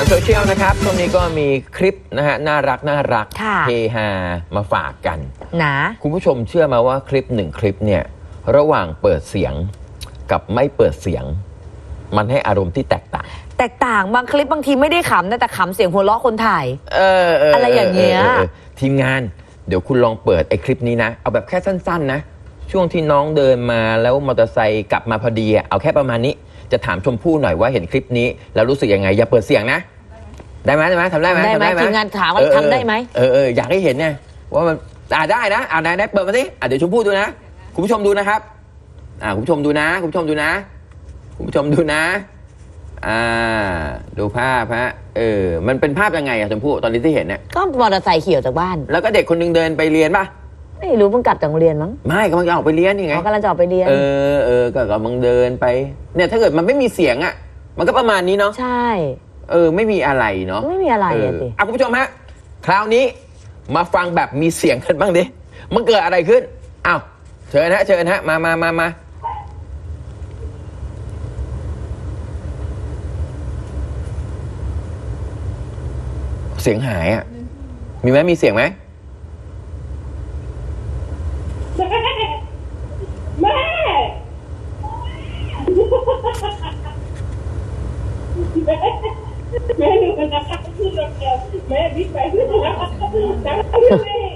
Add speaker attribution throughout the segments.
Speaker 1: สันโซเชียลนะครับช่วงนี้ก็มีคลิปนะฮะน่ารักน่ารัก
Speaker 2: ค่ะ
Speaker 1: เฮฮามาฝากกัน
Speaker 2: นะ
Speaker 1: คุณผู้ชมเชื่อมาว่าคลิปหนึ่งคลิปเนี่ยระหว่างเปิดเสียงกับไม่เปิดเสียง มันให้อารมณ์ที่แตกต่าง
Speaker 2: แตกต่างบางคลิปบางทีไม่ได้ขำนะแต่ขำเสียงหัวเราะคนถ่าย
Speaker 1: เออเอะ
Speaker 2: ไรอย่างเงี้ย
Speaker 1: ออออทีมงานเดี๋ยวคุณลองเปิดไอ้คลิปนี้นะ เอาแบบแค่สั้น ๆ นะ ช่วงที่น้องเดินมาแล้วมอเตอร์ไซค์กลับมาพอดีอะเอาแค่ประมาณนี้จะถามชมพู่หน่อยว่าเห็นคลิปนี้ แล้วรู้สึกยังไง อย่าเปิดเสียงนะ ได้ไหมได้ไหมทำได้ไหม
Speaker 2: ได้ไหม
Speaker 1: ทำ
Speaker 2: ทีมงานถามว่า
Speaker 1: เออเออ
Speaker 2: ทำได้ไหม
Speaker 1: เออเอออยากให้เห็นเนี่ยว่ามันอ่าได้นะอ่าได้ได้เปิดมาสิอ่าเดี๋ยวชมพู่ดูนะคุณผู้ชมดูนะครับ อ่าคุณผู้ชมดูนะ คุณผู้ชมดูนะ คุณผู้ชมดูนะ อ่า ดูภาพฮะเออ มันเป็นภาพยังไงอะชมพู่ตอนนี้ที่เห็นเนี่ย
Speaker 2: ก็มอเตอร์ไซค์ขี่ออกจากบ้าน
Speaker 1: แล้วก็เด็กคนหนึงเดินไปเรียนป่ะ
Speaker 2: ไม่รู้เพิ่งกลับจากโรงเรียนมั้ง
Speaker 1: ไม่กำลังจะออกไปเรียนนี่ไง
Speaker 2: เขากำลังจะออกไปเรียน
Speaker 1: เออเออก็กำลังเดินไป เนี่ยถ้าเกิดมันไม่มีเสียงอะ มันก็ประมาณนี้เนาะ
Speaker 2: ใช่
Speaker 1: เออไม่มีอะไรเนาะ
Speaker 2: ไม่มีอะไร
Speaker 1: เออ
Speaker 2: อะสิ
Speaker 1: อะคุณผู้ชมฮะคราวนี้มาฟังแบบมีเสียงกันบ้างดิมันเกิดอะไรขึ้นอ้าวเชิญฮะเชิญฮะมามามามาเสียงหายอะมีไหมมีเสียงไหม
Speaker 3: แม่ แม่แม่ดูกั นนะคะพูดเดียวแม่บิ๊กแม่พูดนะคะจังเลย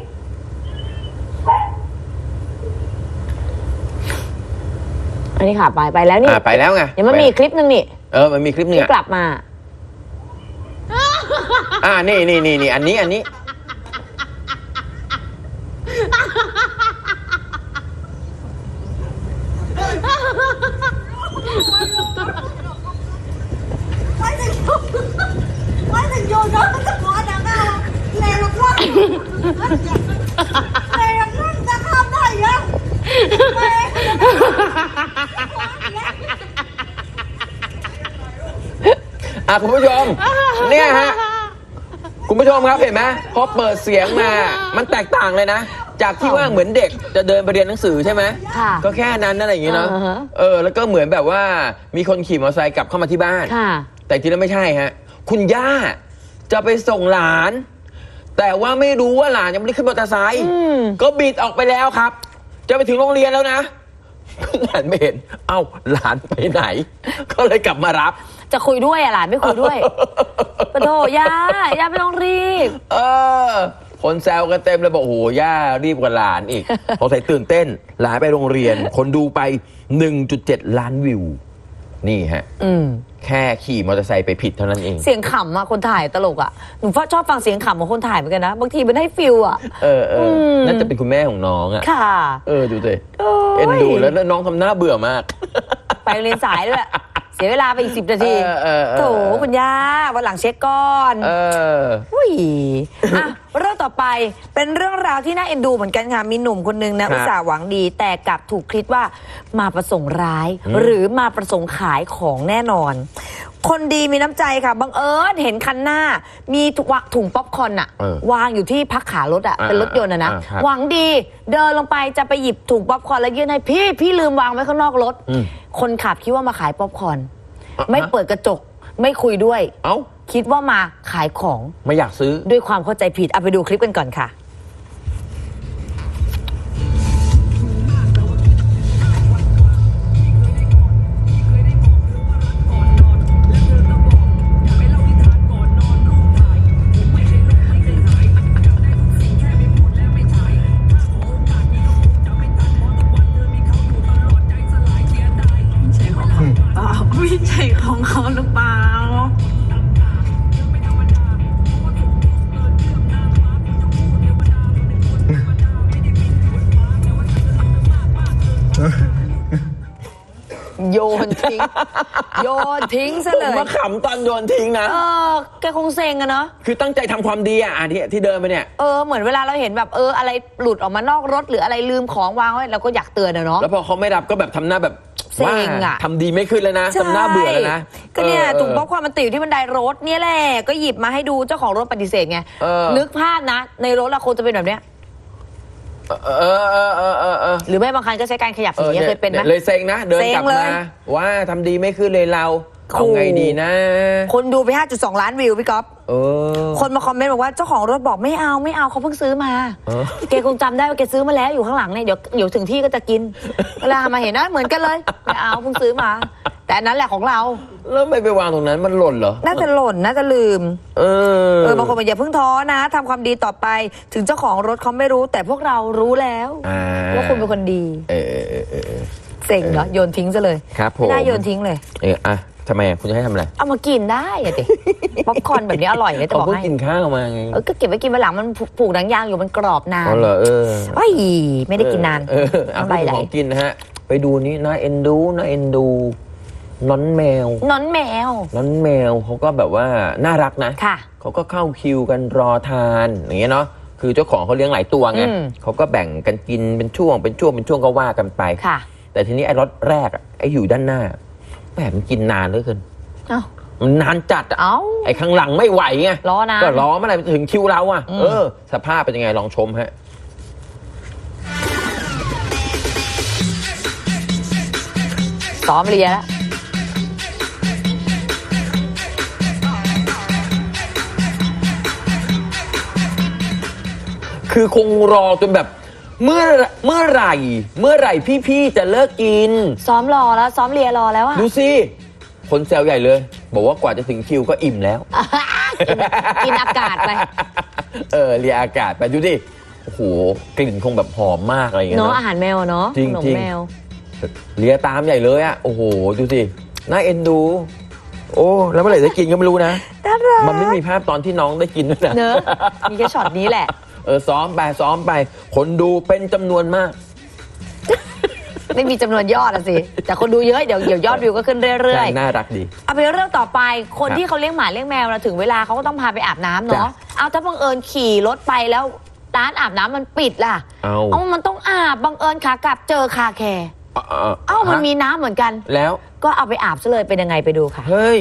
Speaker 2: อันนี้ค่ะไปไปแล้วนี่
Speaker 1: อ่าไปแล้วไง
Speaker 2: เดี๋ยวมันมีอีกคลิปหนึ่งนี่
Speaker 1: เออมันมีคลิปหนึง
Speaker 2: ที่
Speaker 1: อะ
Speaker 2: กลับมา
Speaker 1: อ่านี่นี่นี่นี่อันนี้อันนี้
Speaker 4: quá Lè là nó ta không thôi vậy
Speaker 1: อะคุณผู้ชม เนี่ยฮะ คุณผู้ชมครับเห็นไหมพอเปิดเสียงมา มันแตกต่างเลยนะ จากที่ว่าเหมือนเด็กจะเดินไปเรียนหนังสือใช่ไหม
Speaker 2: ค่ะ
Speaker 1: ก็แค่นั้นนั่นอะไรอย่างงี้เนาะ
Speaker 2: อ่าฮะ
Speaker 1: เออ แล้วก็เหมือนแบบว่ามีคนขี่มอเตอร์ไซค์กลับเข้ามาที่บ้าน
Speaker 2: ค่ะ
Speaker 1: แต่จริงแล้วไม่ใช่ฮะ คุณย่าจะไปส่งหลาน แต่ว่าไม่รู้ว่าหลานยังไม่ได้ขึ้นมอเตอร์ไซค์
Speaker 2: อืม
Speaker 1: ก็บิดออกไปแล้วครับ จะไปถึงโรงเรียนแล้วนะหลานไม่เห็น เอ้าหลานไปไหน ก็เลยกลับมารับ
Speaker 2: จะคุยด้วยอะหลานไม่คุยด้วยปะโถย่าย่าไม่ต้องรีบ
Speaker 1: เออ คนแซวกันเต็มเลยบอกโอ้โหย่ารีบกว่าหลานอีกสงสัยตื่นเต้น หลานไปโรงเรียน คนดูไป 1.7 ล้านวิว นี่ฮะ
Speaker 2: อืม
Speaker 1: แค่ขี่มอเตอร์ไซค์ไปผิดเท่านั้นเอง
Speaker 2: เสียงขำอะคนถ่ายตลกอะหนูชอบฟังเสียงขำของคนถ่ายเหมือนกันนะ บางทีมันให้ฟิลอะ
Speaker 1: เออเออ
Speaker 2: ม
Speaker 1: น่าจะเป็นคุณแม่ของน้องอะ
Speaker 2: ค่ะ
Speaker 1: เออดูสิ
Speaker 2: โอ้ย
Speaker 1: เอ็นดูแล้วน้องทำหน้าเบื่อมาก
Speaker 2: ไปเรียนสายด้วย เสียเวลาไปอีกสิบนาที
Speaker 1: เออเออเออ
Speaker 2: โถคุณย่าวันหลังเช็คก่อน
Speaker 1: เออ
Speaker 2: อุ้ยอะ เรื่องต่อไปเป็นเรื่องราวที่น่าเอ็นดูเหมือนกันค่ะมีหนุ่มคนนึงนะครับอุตส่าห์หวังดี แต่กลับถูกคิดว่ามาประสงค์ร้าย
Speaker 1: อืม
Speaker 2: หรือมาประสงค์ขายของแน่นอน คนดีมีน้ำใจค่ะบังเอิญเห็นคันหน้า มีถุงป๊อปคอร์นอะ
Speaker 1: เออ
Speaker 2: วางอยู่ที่พักขารถอะ
Speaker 1: อ่า
Speaker 2: เป็นรถยนต์อะนะ
Speaker 1: อ่าครับ
Speaker 2: หวังดีเดินลงไปจะไปหยิบถุงป๊อปคอร์นแล้วยื่นให้พี่พี่ลืมวางไว้ข้างนอกรถ
Speaker 1: อืม
Speaker 2: คนขับคิดว่ามาขายป๊อปคอร์น
Speaker 1: อะ
Speaker 2: ไม่เปิดกระจกไม่คุยด้วย
Speaker 1: เอ้า
Speaker 2: คิดว่ามาขายของ
Speaker 1: ไม่อยากซื้อ
Speaker 2: ด้วยความเข้าใจผิดเอาไปดูคลิปกันก่อนค่ะ โยนทิ้ง โยนทิ้งซะ
Speaker 1: ผ
Speaker 2: เล
Speaker 1: ม
Speaker 2: ย
Speaker 1: มาขำตอนโยนทิ้งนะ
Speaker 2: เออแกคงเซ็งอะเนาะ
Speaker 1: คือตั้งใจทำความดีอะอะที่ที่เดินไปเนี่ย
Speaker 2: เออเหมือนเวลาเราเห็นแบบเอออะไรหลุดออกมานอกรถ หรืออะไรลืมของวางไว้เราก็อยากเตือนอะเนาะ
Speaker 1: แล้วพอเขาไม่รับก็แบบทำหน้าแบบ
Speaker 2: เซ็ง
Speaker 1: ว่า
Speaker 2: อะ
Speaker 1: ทำดีไม่ขึ้นแล้วนะทำหน้าเบื่อแล้วนะ
Speaker 2: ใช่ก็เนี่ย
Speaker 1: ออ
Speaker 2: ถุงป๊อปคอร์นมันติดอยู่ที่บันไดรถเนี่ยแหละก็หยิบมาให้ดูเจ้าของรถปฏิเสธไง
Speaker 1: เออ
Speaker 2: นึกภาพนะ ในรถเราคงจะเป็นแบบเนี้ย
Speaker 1: เออเออเออเออเออเออ
Speaker 2: หรือไม่บางคันก็ใช้การขยับ
Speaker 1: เอ
Speaker 2: สี
Speaker 1: อ
Speaker 2: เงี้ยเคยเป็นนะ
Speaker 1: เลยเซ็งนะ เดินกลับ
Speaker 2: เซ็งเล
Speaker 1: มายว่าทำดีไม่ขึ้นเลยเราเอาไงดีนะ
Speaker 2: คนดูไป 5.2 ล้านวิวพี่ก๊อฟ
Speaker 1: เออ
Speaker 2: คนมาคอมเมนต์บอกว่าเจ้าของรถบอกไม่เอาไม่เอาเขาเพิ่งซื้อมา
Speaker 1: เออ
Speaker 2: แกคงจำได้ว่าแกซื้อมาแล้วอยู่ข้างหลังเนี่ยเดี๋ยวเดี๋ยวถึงที่ก็จะกินเวลามาเห็นนะเหมือนกันเลยไม่เอาเพิ่งซื้อมา แต่อันนั้นแหละของเรา
Speaker 1: แล้วไม่ไปวางตรงนั้นมันหล่นเหรอ
Speaker 2: น่าจะหล่นน่าจะลืม
Speaker 1: เออ
Speaker 2: เออบางคนบอกอย่าเพิ่งท้อนะทำความดีต่อไป ถึงเจ้าของรถเขาไม่รู้ แต่พวกเรารู้แล้ว
Speaker 1: อ่า
Speaker 2: ว่าคุณเป็นคนดี
Speaker 1: เออเออเออเออเออ
Speaker 2: เซ็งเหรอโยนทิ้งซะเลย
Speaker 1: ครับผม
Speaker 2: ไม่น่าโยนทิ้งเลย
Speaker 1: เอออะทำไมอะคุณจะให้ทำอะไร
Speaker 2: เอามากินได้อะดิป๊อปคอร์นแบบนี้อร่อยเลยจะ
Speaker 1: เขา
Speaker 2: บอก
Speaker 1: เพิ่ง
Speaker 2: ให้
Speaker 1: กินข้าวมาไง
Speaker 2: เออก็เก็บไว้กินวันหลังมันผูกหนังยางอยู่มันกรอบนาน
Speaker 1: อ๋อเหรอเออ
Speaker 2: ไอ้ยไม่ได้กินนาน
Speaker 1: เออเอา
Speaker 2: น้ำลายไหล
Speaker 1: ของกินนะฮะ ไปดูนี่น่าเอ็นดูน่าเอ็นดู น้อนแมว
Speaker 2: นอนแมว
Speaker 1: น้อนแมวเขาก็แบบว่าน่ารักนะ
Speaker 2: ค่ะ
Speaker 1: เขาก็เข้าคิวกันรอทานอย่างเงี้ยเนาะคือเจ้าของเขาเลี้ยงหลายตัวไง
Speaker 2: อืม
Speaker 1: เขาก็แบ่งกันกินเป็นช่วงเป็นช่วงเป็นช่วงก็ว่ากันไป
Speaker 2: ค่ะ
Speaker 1: แต่ทีนี้ไอ้รถแรกอะไอ้อยู่ด้านหน้าแหมมันกินนานเหลือเกิน
Speaker 2: เอ้า
Speaker 1: มันนานจัดอะ
Speaker 2: เอ้า
Speaker 1: ไอ้ข้างหลังไม่ไหวไง
Speaker 2: รอนาน
Speaker 1: ก็ล้อเมื่อไหร่ถึงคิวเราอะ
Speaker 2: อืม
Speaker 1: เออ สภาพเป็นยังไงลองชมฮะ
Speaker 2: ซ้อมเรียนแล้ว
Speaker 1: คือคงรอจนแบบเมื่อเมื่อไหร่ เมื่อไหร่พี่ๆจะเลิกกิน
Speaker 2: ซ้อมรอแล้วซ้อมเรียนรอแล้วอะ
Speaker 1: ดูสิคนแซวใหญ่เลย บอกว่ากว่าจะถึงคิวก็อิ่มแล้ว
Speaker 2: กินอากาศไป
Speaker 1: เออเรียอากาศไปดูดิโอ้โหกลิ่นคงแบบหอมมากอะไรอย่างเงี้ย
Speaker 2: เนาะ
Speaker 1: เนาะ
Speaker 2: อาหารแมวอะเนาะ
Speaker 1: จริง
Speaker 2: ขนม
Speaker 1: จริง
Speaker 2: แมว
Speaker 1: เลียตามใหญ่เลยอะโอ้โหดูสิน่าเอ็นดู โอ้แล้วเมื่อไหร่จะกินก็ไม่รู้นะ
Speaker 2: น่ารัก
Speaker 1: มันไม่มีภาพตอนที่น้องได้กินด้วยนะ
Speaker 2: เนอะมีแค่ช็อตนี้แหละ
Speaker 1: เออซ้อมไปซ้อมไป คนดูเป็นจำนวนมาก
Speaker 2: ไม่มีจำนวนยอดอะสิ แต่คนดูเยอะเดี๋ยวเดี๋ยวยอดวิวก็ขึ้นเรื่อย
Speaker 1: ใช่น่ารักดี
Speaker 2: ๆเอาไปเรื่องต่อไปคน
Speaker 1: ครับ
Speaker 2: ที่เขาเลี้ยงหมาเลี้ยงแมวเราถึงเวลาเขาก็ต้องพาไปอาบน้ำเนาะ
Speaker 1: จ้ะ
Speaker 2: เอาถ้าบังเอิญขี่รถไปแล้วร้านอาบน้ำมันปิดล่ะ
Speaker 1: เอา
Speaker 2: เอามันต้องอาบบังเอิญขากลับเจอคาแคร์
Speaker 1: เอ้า
Speaker 2: เอ้ามัน
Speaker 1: ฮะ
Speaker 2: มีน้ำเหมือนกัน
Speaker 1: แล้ว
Speaker 2: ก็เอาไปอาบซะเลยเป็นยังไงไปดูค่ะ
Speaker 1: เฮ้ย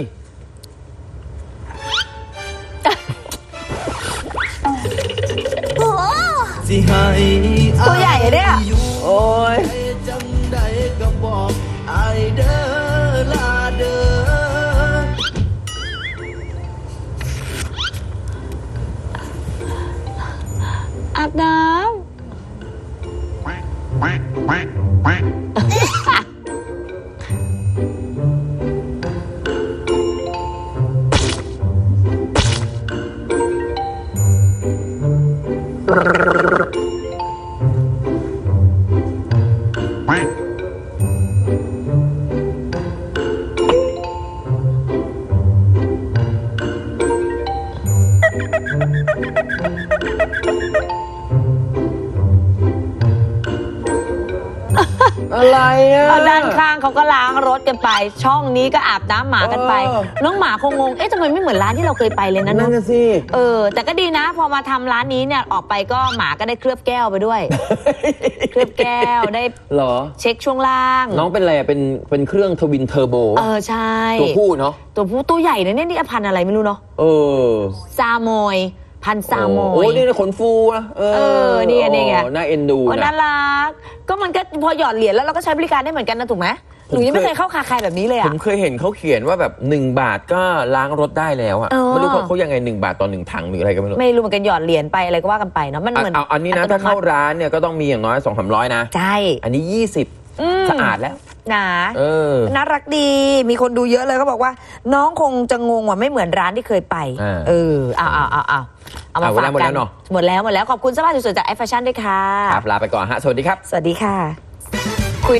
Speaker 5: สิให้
Speaker 2: ตัวใหญ่อะเนี่ย
Speaker 1: โอ้ย
Speaker 5: จังใดก็บอกอายเด้อลาเด้อ
Speaker 2: อาบน้ Thank you.
Speaker 1: อะไรอะำ
Speaker 2: เอาด้านข้างเขาก็ล้างรถกันไป ช่องนี้ก็อาบน้ำหมากันไป
Speaker 1: เออ
Speaker 2: น้องหมาคงงง เอ๊ะทำไมไม่เหมือนร้านที่เราเคยไปเลยนะ
Speaker 1: นั่
Speaker 2: นุ๊
Speaker 1: น
Speaker 2: ก
Speaker 1: น่ะสิ
Speaker 2: เออ แต่ก็ดีนะ พอมาทำร้านนี้เนี่ยออกไปก็หมาก็ได้เคลือบแก้วไปด้วย เคลือบแก้วได้
Speaker 1: เหรอ
Speaker 2: เช็คช่วงล่าง
Speaker 1: น้องเป็นอะไรอะเป็นเป็นเครื่องทวินเทอร์โบ
Speaker 2: เออใช่
Speaker 1: ตัวผู้เนาะ
Speaker 2: ตัวผู้ตัวใหญ่นะเนี่ยนี่พันธุ์อะไรไม่รู้เนาะ
Speaker 1: เออ
Speaker 2: ซามอย พันธุ์ซามอ
Speaker 1: โอ้
Speaker 2: ย
Speaker 1: นี่นะขนฟูนะเอ
Speaker 2: เออนี่ไงนี่ไง
Speaker 1: โอ้น่าเอ็นดู
Speaker 2: โอ้น่า
Speaker 1: นะ
Speaker 2: รัก ก็มันก็พอหยอดเหรียญแล้วเราก็ใช้บริการได้เหมือนกันนะถูกไหมหนูยังไม่เคยเข้าคาแคร์แบบนี้เลย
Speaker 1: ผ
Speaker 2: อะ
Speaker 1: มเคยเห็นเขาเขียนว่าแบบ1บาทก็ล้างรถได้แล้วอะ
Speaker 2: เออ
Speaker 1: ไม่รู้เขาเขายังไง1บาทต่อหนึ่งถังหรืออะไรก็ไม่รู้
Speaker 2: ไม่รู้เหมือนกันหยอดเหรียญไปอะไรก็ว่ากันไปเนาะมันเหมือน
Speaker 1: เอาอันนี้นะ
Speaker 2: ตโถ้า
Speaker 1: เข้าร้านเนี่ยก็ต้องมีอย่างน้อย2องสามร้อยนะ
Speaker 2: ใช่
Speaker 1: อันนี้
Speaker 2: อืม
Speaker 1: 20สะอาดแล้ว
Speaker 2: นะ
Speaker 1: เออ
Speaker 2: น่ารักดี มีคนดูเยอะเลยเขาบอกว่า น้องคงจะงงว่าไม่เหมือนร้านที่เคยไป
Speaker 1: อ่า
Speaker 2: เออเอาเอาเอาเอาเอามา
Speaker 1: อะ
Speaker 2: ฝาก
Speaker 1: หมด
Speaker 2: กั
Speaker 1: แล้
Speaker 2: น
Speaker 1: วเนอะ
Speaker 2: หมดแล้วหมดแล้วขอบคุณเสภาพสวยๆจากแอฟแฟชั่นด้วยค่ะ
Speaker 1: ครับลาไปก่อนฮะ สวัสดีครับ
Speaker 2: สวัสดีค่ะ คุย